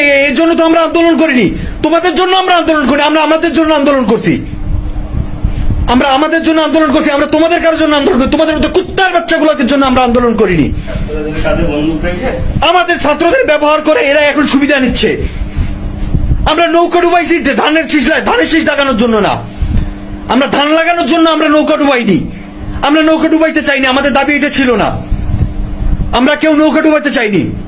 এর জন্য তো আমরা আন্দোলন করিনি। তোমাদের জন্য আমরা আন্দোলন করি, আমরা আমাদের জন্য আন্দোলন করছি। আমরা আমাদের জন্য আন্দোলন করছি, আমরা তোমাদের কারোর জন্য আন্দোলন করি, তোমাদের মতো কুত্তার বাচ্চাগুলোকে জন্য আমরা আন্দোলন করিনি। আমাদের ছাত্রদের ব্যবহার করে এরা এখন সুবিধা নিচ্ছে। আমরা নৌকা ডুবাইছি ধানের শীষ লা- ধানের শীষ লাগানোর জন্য না। আমরা ধান লাগানোর জন্য আমরা নৌকা ডুবাইনি। আমরা নৌকা ডুবাইতে চাইনি, আমাদের দাবি এটা ছিল না। আমরা কেউ নৌকা ডুবাইতে চাইনি।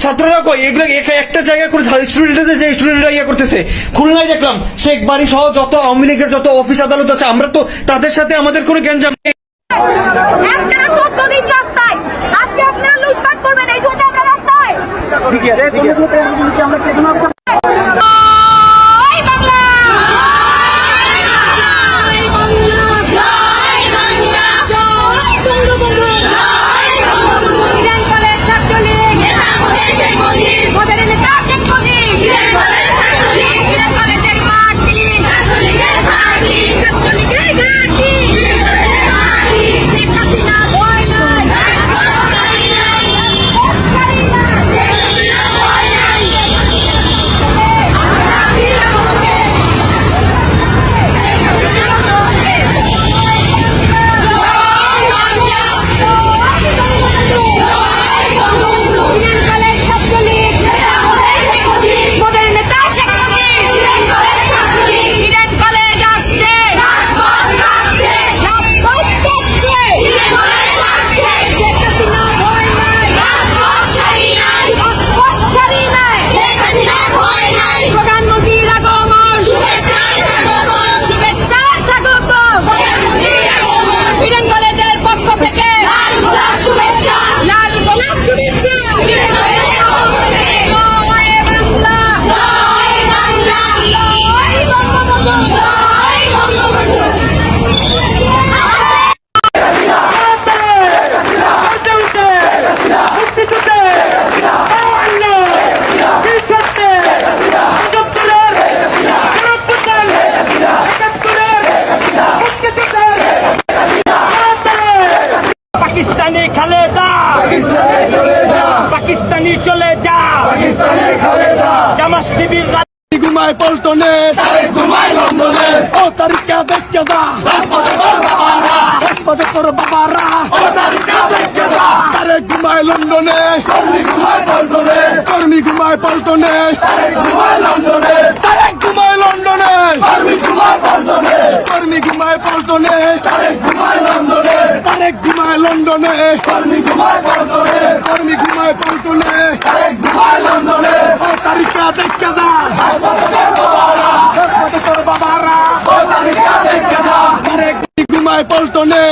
ছাত্ররা কই এগুলো একা- একটা জায়গা করে স্টুডেন্টদের যে স্টুডেন্টরা ইয়ে করতেছে। খুলনায় দেখলাম শেখ বাড়ি সহ যত আওয়ামী লীগের যত অফিস আদালত আছে আমরা তো তাদের সাথে আমাদের কোনো গ্যাঞ্জাম নেই। একটানা চোদ্দ রাস্তায়? আজকে আপনারা লুটপাট করবেন এই জন্য আমরা রাস্তায়। জয় কলেজের ঘুমায় পল্টনে। ঘুমায় লন্ডনে। ও তারিখা দেখে যা রাজপথে তোর বাবারা। তারে ঘুমায় লন্ডনে। কর্মী ঘুমায় পল্টনে। তারে ঘুমায় লন্ডনে। কর্মী ঘুমায় পল্টনে। তারেক ঘুমায় লন্ডনে। কর্মী ঘুমায় পল্টনে। দেখে যা ঘুমায় পল্টনে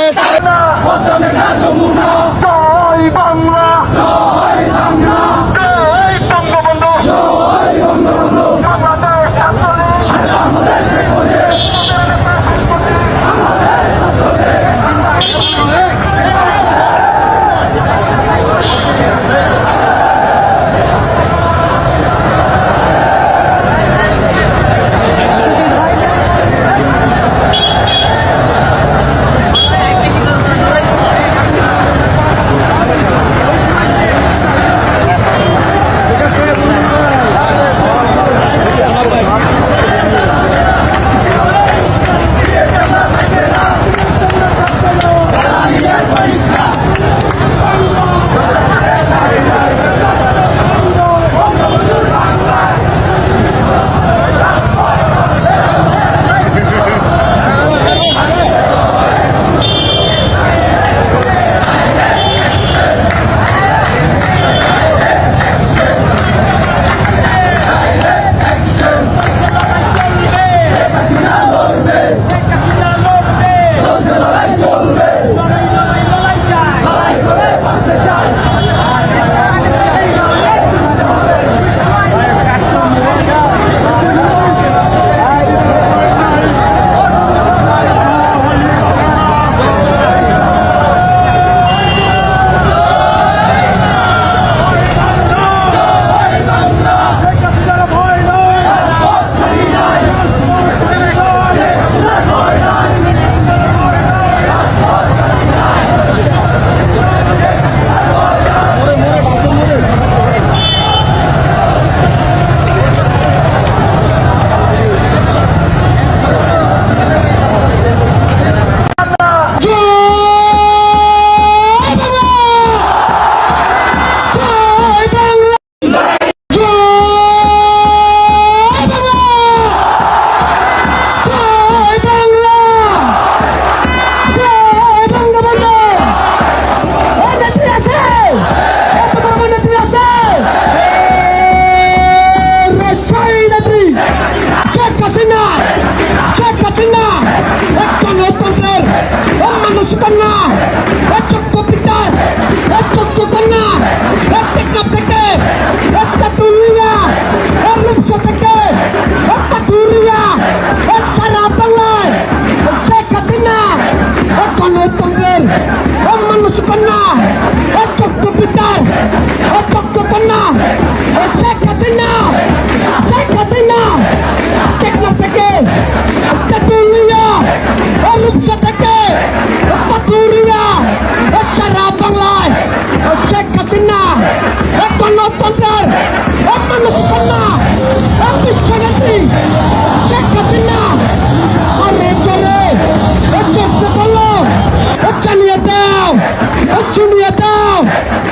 Julieta!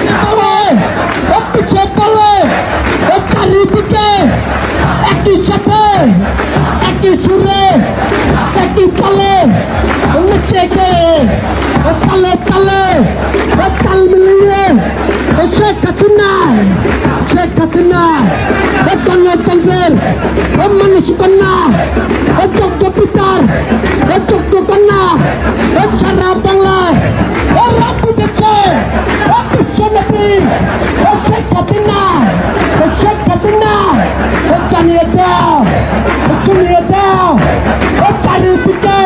Boleh! Opice boleh! Otari pike! Eki chate! Eki sure! Eki pale! Niche ke! Tale tale! Tal miliye! Sheikh Hasina! Sheikh Hasina! Tangga tangger! Manusia kena! Jogja Pitar! Jogja kena! Cara Bangla! katina, kuchet katina, kuchani leteo, kuchani leteo, kuchani pite,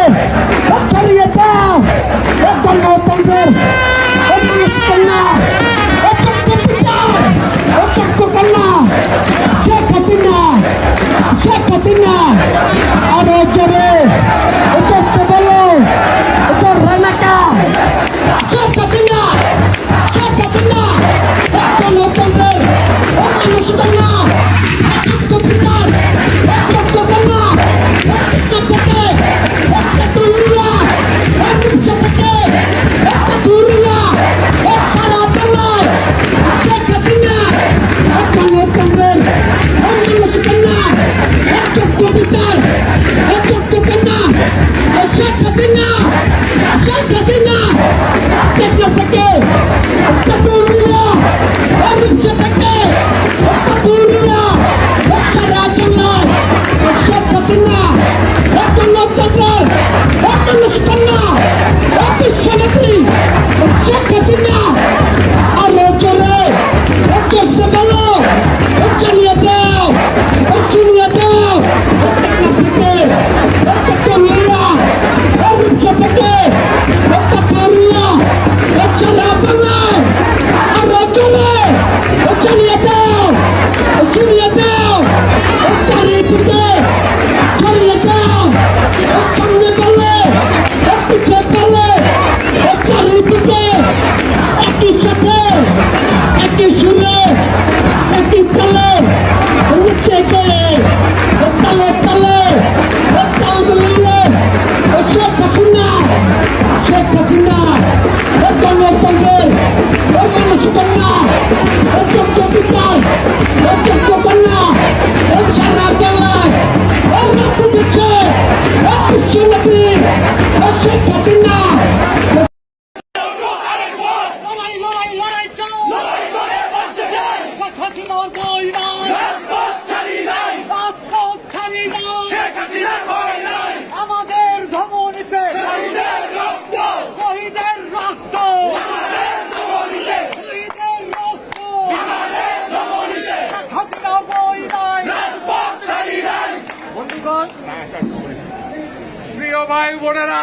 ভাই বোনেরা,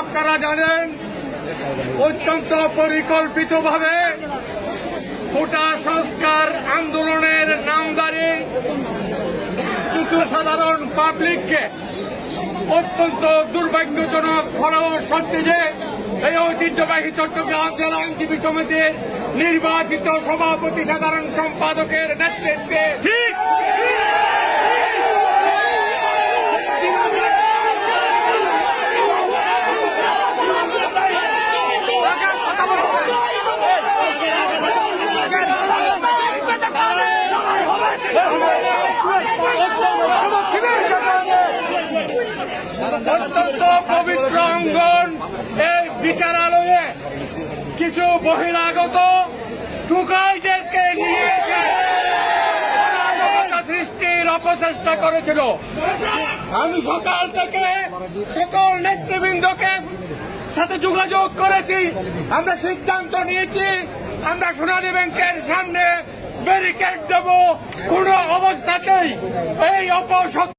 আপনারা জানেন, অত্যন্ত পরিকল্পিতভাবে গোটা সংস্কার আন্দোলনের নামদারি কিছু সাধারণ পাবলিককে অত্যন্ত দুর্ভাগ্যজনক ফলাও সত্যি যে এই ঐতিহ্যবাহী চট্টগ্রাম জেলা আইনজীবী সমিতির নির্বাচিত সভাপতি সাধারণ সম্পাদকের নেতৃত্বে পবিত্র অঙ্গন এই বিচারালয়ে কিছু বহিরাগত টুকাইদেরকে নিয়ে সৃষ্টির অপচেষ্টা করেছিল। আমি সকাল থেকে সকল নেতৃবৃন্দকে সাথে যোগাযোগ করেছি, আমরা সিদ্ধান্ত নিয়েছি, আমরা সোনালী ব্যাংকের সামনে ব্যারিকেড দেব। কোন অবস্থাতেই এই অপশক্তি